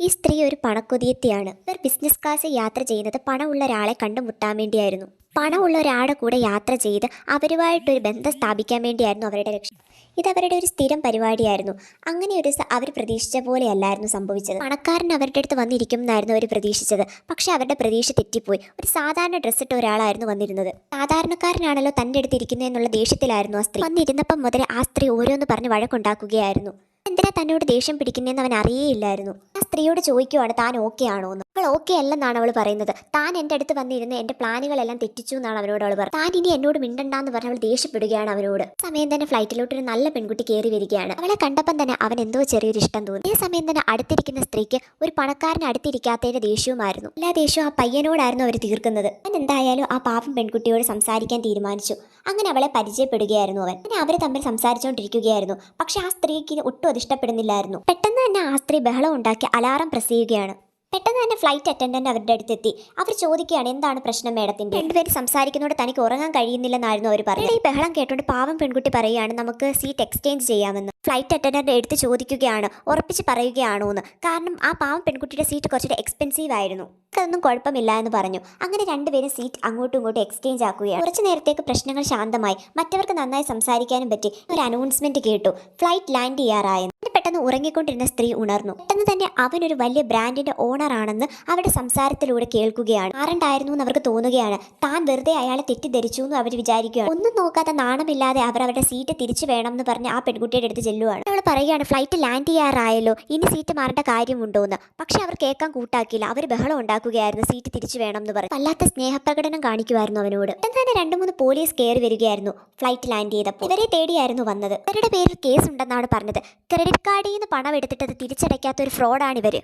ഈ സ്ത്രീ ഒരു പണക്കൊതിയത്തിയാണ്. ഇവർ ബിസിനസ് ക്ലാസ്സിൽ യാത്ര ചെയ്യുന്നത് പണമുള്ള ഒരാളെ കണ്ടുമുട്ടാൻ വേണ്ടിയായിരുന്നു. പണമുള്ള ഒരാളുടെ കൂടെ യാത്ര ചെയ്ത് അവരുമായിട്ടൊരു ബന്ധം സ്ഥാപിക്കാൻ വേണ്ടിയായിരുന്നു അവരുടെ ലക്ഷ്യം. ഇതവരുടെ ഒരു സ്ഥിരം പരിപാടിയായിരുന്നു. അങ്ങനെ ഒരു അവർ പ്രതീക്ഷിച്ച പോലെയല്ലായിരുന്നു സംഭവിച്ചത്. പണക്കാരൻ അവരുടെ അടുത്ത് വന്നിരിക്കും എന്നായിരുന്നു അവർ പ്രതീക്ഷിച്ചത്. പക്ഷേ അവരുടെ പ്രതീക്ഷ തെറ്റിപ്പോയി. ഒരു സാധാരണ ഡ്രസ്സ് ഇട്ട ഒരാളായിരുന്നു വന്നിരുന്നത്. സാധാരണക്കാരനാണല്ലോ തന്റെ അടുത്ത് ഇരിക്കുന്നതെന്നുള്ള ദേഷ്യത്തിലായിരുന്നു ആ സ്ത്രീ. വന്നിരുന്നപ്പം മുതൽ ആ സ്ത്രീ ഓരോന്ന് പറഞ്ഞ് വഴക്കുണ്ടാക്കുകയായിരുന്നു. എന്തിനാ തന്നോട് ദേഷ്യം പിടിക്കുന്നതെന്ന് അവൻ അറിയേയില്ലായിരുന്നു. ആ സ്ത്രീയോട് ചോദിക്കുവാണ് താൻ ഓക്കെ ആണോ എന്ന് അവൾ ഓക്കെ അല്ലെന്നാണ് അവൾ പറയുന്നത്. താൻ എന്റെ അടുത്ത് വന്നിരുന്ന് എന്റെ പ്ലാനുകളെല്ലാം തെറ്റിച്ചു എന്നാണ് അവനോട് അവൾ പറഞ്ഞത് താൻ ഇനി എന്നോട് മിണ്ടണ്ടെന്ന് പറഞ്ഞ് അവൾ ദേഷ്യപ്പെടുകയാണ് അവനോട് സമയം തന്നെ ഫ്ലൈറ്റിലോട്ട് ഒരു നല്ല പെൺകുട്ടി കയറി വരികയാണ്. അവളെ കണ്ടപ്പം തന്നെ അവൻ എന്തോ ചെറിയൊരു ഇഷ്ടം തോന്നി. ഈ സമയം തന്നെ അടുത്തിരിക്കുന്ന സ്ത്രീക്ക് ഒരു പണക്കാരന് അടുത്തിരിക്കാത്തതിന്റെ ദേഷ്യവുമായിരുന്നു. എല്ലാ ദേഷ്യവും ആ പയ്യനോടായിരുന്നു അവർ തീർക്കുന്നത്. അവൻ എന്തായാലും ആ പാവം പെൺകുട്ടിയോട് സംസാരിക്കാൻ തീരുമാനിച്ചു. അങ്ങനെ അവളെ പരിചയപ്പെടുകയായിരുന്നു അവൻ. അങ്ങനെ അവർ തമ്മിൽ സംസാരിച്ചുകൊണ്ടിരിക്കുകയായിരുന്നു പക്ഷെ ആ സ്ത്രീക്ക് ഒട്ടും അത് ഇഷ്ടപ്പെടുന്നില്ലായിരുന്നു. പെട്ടെന്ന് തന്നെ ആ സ്ത്രീ ബഹളം ഉണ്ടാക്കി അലാറം പ്രസ് ചെയ്യുകയാണ് പെട്ടെന്ന് തന്നെ ഫ്ലൈറ്റ് അറ്റൻഡന്റ് അവരുടെ അടുത്തെത്തി. അവർ ചോദിക്കുകയാണ് എന്താണ് പ്രശ്നം മേഡത്തിന്റെ? രണ്ടുപേര് സംസാരിക്കുന്നതോടെ തനിക്ക് ഉറങ്ങാൻ കഴിയുന്നില്ലെന്നായിരുന്നു അവർ പറഞ്ഞത്. ഈ ബഹളം കേട്ടുകൊണ്ട് പാവം പെൺകുട്ടി പറയുകയാണ് നമുക്ക് സീറ്റ് എക്സ്ചേഞ്ച് ചെയ്യാമെന്ന്. ഫ്ലൈറ്റ് അറ്റൻഡന്റ് എടുത്ത് ചോദിക്കുകയാണ് ഉറപ്പിച്ച് പറയുകയാണോ എന്ന് കാരണം ആ പാവം പെൺകുട്ടിയുടെ സീറ്റ് കുറച്ചുകൂടെ എക്സ്പെൻസീവ് ആയിരുന്നു. അതൊന്നും കുഴപ്പമില്ല എന്ന് പറഞ്ഞു. അങ്ങനെ രണ്ടുപേരും സീറ്റ് അങ്ങോട്ടും ഇങ്ങോട്ടും എക്സ്ചേഞ്ച് ആക്കുകയാണ്. കുറച്ച് നേരത്തേക്ക് പ്രശ്നങ്ങൾ ശാന്തമായി. മറ്റവർക്ക് നന്നായി സംസാരിക്കാനും പറ്റി. ഒരു അനൗൺസ്മെന്റ് കേട്ടു. ഫ്ലൈറ്റ് ലാൻഡ് ചെയ്യാറായെന്ന്. പെട്ടെന്ന് ഉറങ്ങിക്കൊണ്ടിരുന്ന സ്ത്രീ ഉണർന്നു. പെട്ടെന്ന് തന്നെ അവനൊരു വലിയ ബ്രാൻഡിന്റെ ഓണർ ആണെന്ന് അവരുടെ സംസാരത്തിലൂടെ കേൾക്കുകയാണ്. ആരണ്ടായിരുന്നു എന്ന് അവർക്ക് തോന്നുകയാണ്. താൻ വെറുതെ അയാളെ തെറ്റിദ്ധരിച്ചു എന്ന് അവർ വിചാരിക്കുകയാണ്. ഒന്നും നോക്കാതെ നാണമില്ലാതെ അവർ അവരുടെ സീറ്റ് തിരിച്ചു വേണം എന്ന് പറഞ്ഞ് ആ പെൺകുട്ടിയുടെ അടുത്ത് ചെല്ലുവാണ്. അവൾ പറയുകയാണ് ഫ്ലൈറ്റ് ലാൻഡ് ചെയ്യാറായല്ലോ. ഇനി സീറ്റ് മാറേണ്ട കാര്യമുണ്ടോ എന്ന് പക്ഷെ അവർ കേൾക്കാൻ കൂട്ടാക്കിയില്ല. അവർ ബഹളം ഉണ്ടാക്കുകയായിരുന്നു സീറ്റ് തിരിച്ചു വേണം എന്ന് പറഞ്ഞു. വല്ലാത്ത സ്നേഹപ്രകടനം കാണിക്കുമായിരുന്നു അവനോട്. പെട്ടെന്ന് തന്നെ രണ്ടു മൂന്ന് പോലീസ് കയറി വരികയായിരുന്നു ഫ്ലൈറ്റ് ലാൻഡ് ചെയ്തപ്പോൾ. ഇവരെ തേടിയായിരുന്നു വന്നത്. ഇവരുടെ പേരിൽ കേസ് ഉണ്ടെന്നാണ് പറഞ്ഞത്. ക്രെഡിറ്റ് കാർഡിൽ നിന്ന് പണം എടുത്തിട്ട് അത് തിരിച്ചടയ്ക്കാത്ത ഒരു ഫ്രോഡാണ് ഇവർ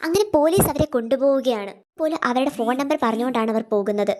അങ്ങനെ പോലീസ് അവരെ കൊണ്ടുപോവുകയാണ്. പോലും അവരുടെ ഫോൺ നമ്പർ പറഞ്ഞുകൊണ്ടാണ് അവർ പോകുന്നത്.